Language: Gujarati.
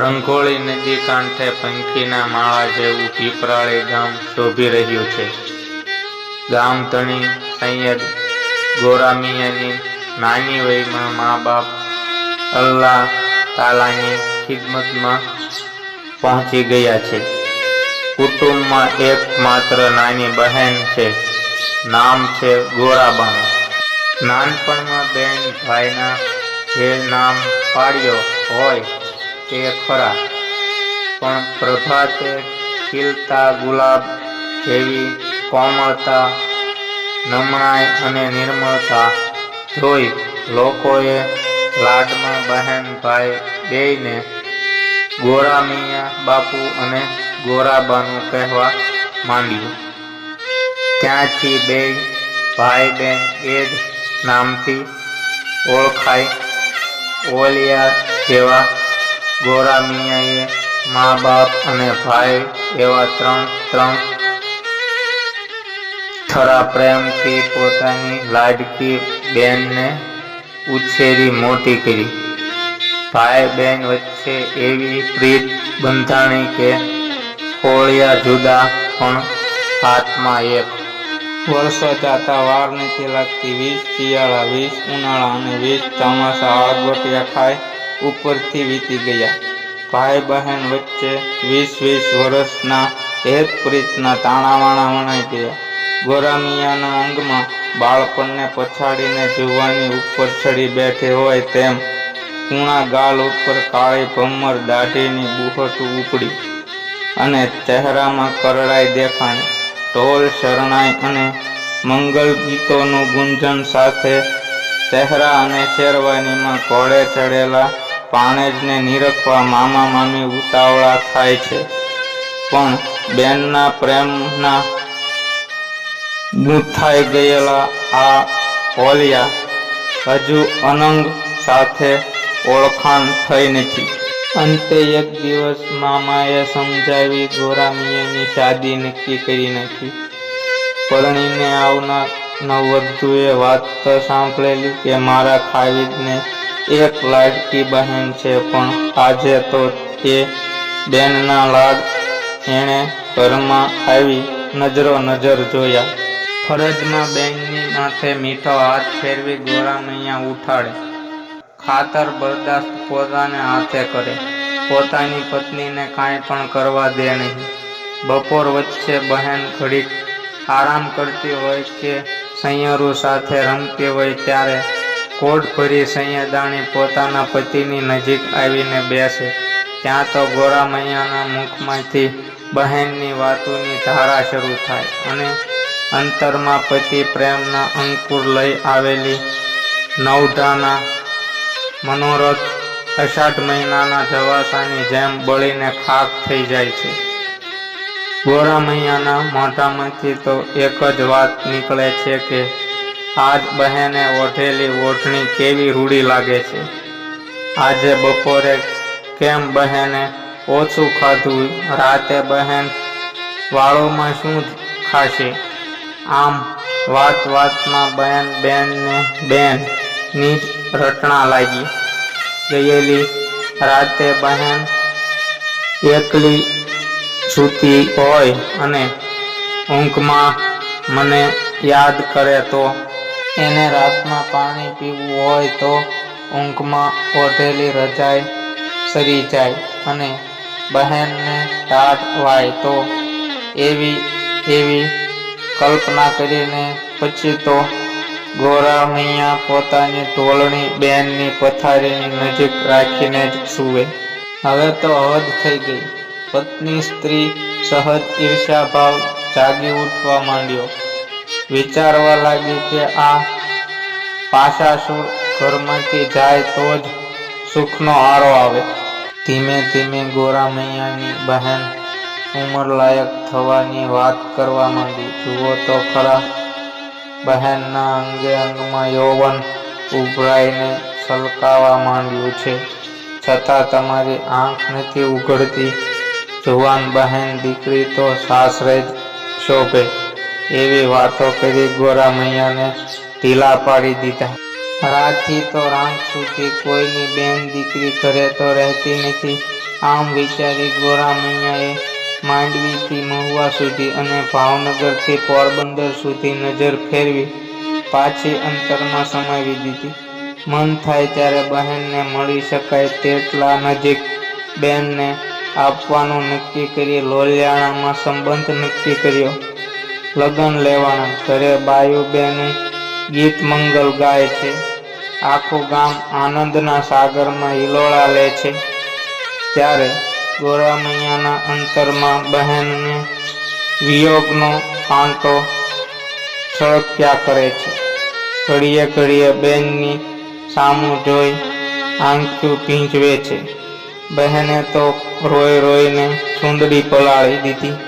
રંઘોળી નદી કાંઠે પંખીના માળા જેવું પીપરાળી ગામ શોભી રહ્યું છે. ગામ ધણી સૈયદ ગોરામિયાની નાની વયમાં મા બાપ અલ્લાહ તાલાની ખિદમતમાં પહોંચી ગયા છે. કુટુંબમાં એક માત્ર નાની બહેન છે. નામ છે ગોરાબાનું નાનપણમાં બેન ભાઈના જે નામ પાડ્યો હોય તે ખરા. પણ પ્રભાતે ખીલતા ગુલાબ જેવી કોમળતા નમણાઈ અને નિર્મળતા જોઈ લોકોએ લાડમાં બહેન ભાઈ બેયને ગોરા મિયા બાપુ અને ગોરાબાનું કહેવા માંડ્યું. ત્યાંથી બે ભાઈ બહેન એ જ નામથી ઓળખાય. ઓલિયા જેવા ગોરા મિયાએ મા બાપ અને ભાઈ એવા ત્રણ ત્રણ ખરા પ્રેમથી પોતાની લાડકી બેનને ઉછેરી મોટી કરી. ભાઈ બહેન વચ્ચે એવી પ્રીત બંધાણી કે કોળિયા જુદા પણ હાથમાં એક. વર્ષો જાતા વાર નથી લાગતી, વીસ શિયાળા, વીસ ઉનાળા અને વીસ ચોમાસા આળગોટિયા ખાઈ ઉપરથી વીતી ગયા. ભાઈ બહેન વચ્ચે વીસ વીસ વર્ષના હેત પ્રીતના તાણાવાણા વણાઈ ગયા. ગોરામિયાના અંગમાં બાળપણને પછાડીને જુવાની ઉપર ચડી બેઠી હોય તેમ કૂણા ગાલ ઉપર કાળી ભમર દાઢીની બુહટ ઉપડી અને ચહેરામાં કરડાઈ દેખાણી ઢોલ શરણાઈ અને મંગલ ગીતોનું ગુંજન સાથે ચહેરા અને શેરવાનીમાં ઘોડે ચડેલા પાણેજને નિરખવા મામા મામી ઉતાવળા થાય છે. પણ બેનના પ્રેમના ગૂંથાઈ ગયેલા આ ઓલિયા હજુ અનંગ સાથે ઓળખાણ થઈ નથી. અંતે એક દિવસ મામાએ સમજાવી, ગોરામિયાની શાદી નક્કી કરી નાખી. પરણીને આવનાર નવવધુએ વાત તો સાંભળેલી કે મારા ખાવીદને એક લાડકી બહેન છે, પણ આજે તો તે બેનના લાડ એણે ઘરમાં આવી નજરો નજર જોયા. ફરજમાં બેનની માથે મીઠો હાથ ફેરવી ગોરામૈયા ઉઠાડે. ખાતર બરદાસ્ત પોતાને હાથે કરે. પોતાની પત્નીને કાંઈ પણ કરવા દે નહીં. બપોર વચ્ચે બહેન ઘડીક આરામ કરતી હોય કે સૈયરો સાથે રમતી હોય ત્યારે કોટ ભરી સૈયદાણી પોતાના પતિની નજીક આવીને બેસે. ત્યાં તો ગોરા મૈયાના મુખમાંથી બહેનની વાતોની ધારા શરૂ થાય અને અંતરમાં પતિ પ્રેમના અંકુર લઈ આવેલી નવઢાના મનોરથ અષાઢ મહિનાના જવાસાની જેમ બળીને ખાક થઈ જાય છે. ગોરા મૈયાના મોઢામાંથી તો એક જ વાત નીકળે છે કે આજ બહેને ઓઢેલી ઓઢણી કેવી રૂડી લાગે છે? આજે બપોરે કેમ બહેને ઓછું ખાધું? રાતે બહેન વાળોમાં શું ખાશે? આમ વાત વાતમાં બહેન બેનને બેનની રટણા લાગી. ગયેલી રાતે બહેન એકલી સૂતી હોય અને ઊંઘમાં મને યાદ કરે તો એને રાતમાં પાણી પીવું હોય તો ઊંઘમાં ઓઢેલી રજાઈ સરી જાય અને બહેનને ટાટ વાય તો એવી એવી કલ્પના કરીને પછી તો ગોરા મૈયા પોતાની ઢોલણી બેનની પથારીની નજીક રાખીને જ સૂવે. હવે તો હદ થઈ ગઈ. પત્ની સ્ત્રી સહજ ઈર્ષ્યાભાવ જાગી ઉઠવા માંડ્યો. વિચારવા લાગી કે આ પાશાસુર ઘરમાંથી જાય તો જ સુખનો આરો આવે. ધીમે ધીમે ગોરા મૈયાની બહેન ઉંમર લાયક થવાની વાત કરવા માંડી. જુઓ તો ખરા, બહેનના અંગે અંગમાં યૌવન ઉભરાઈને છલકાવા માંડ્યું છે. છતાં તમારી આંખ નથી ઉઘડતી. જુવાન બહેન દીકરી તો સાસરે જ શોભે. એવી વાતો કરી ગોરા મૈયાને ઢીલા પાડી દીધા. રાતથી તો રાંત સુધી કોઈની બેન દીકરી ઘરે તો રહેતી નથી. આમ વિચારી ગોરા મૈયાએ માંડવીથી મહુવા સુધી અને ભાવનગરથી પોરબંદર સુધી નજર ફેરવી પાછી અંતરમાં સમાવી દીધી. મન થાય ત્યારે બહેનને મળી શકાય તેટલા નજીક બેનને આપવાનું નક્કી કરી લોલિયાણામાં સંબંધ નક્કી કર્યો. લગ્ન લેવાના. ઘરે બાયુબેનું ગીત મંગલ ગાય છે. આખું ગામ આનંદના સાગરમાં હિલોળા લે છે. ત્યારે ગોરામૈયાના અંતરમાં બહેનને વિયોગનો કાંટો છળક્યા કરે છે. ઘડીએ ઘડીએ બેનની સામું જોઈ આંખ્યું ભીંજવે છે. બહેને તો રોઈ રોઈને ચૂંદડી પલાળી દીધી.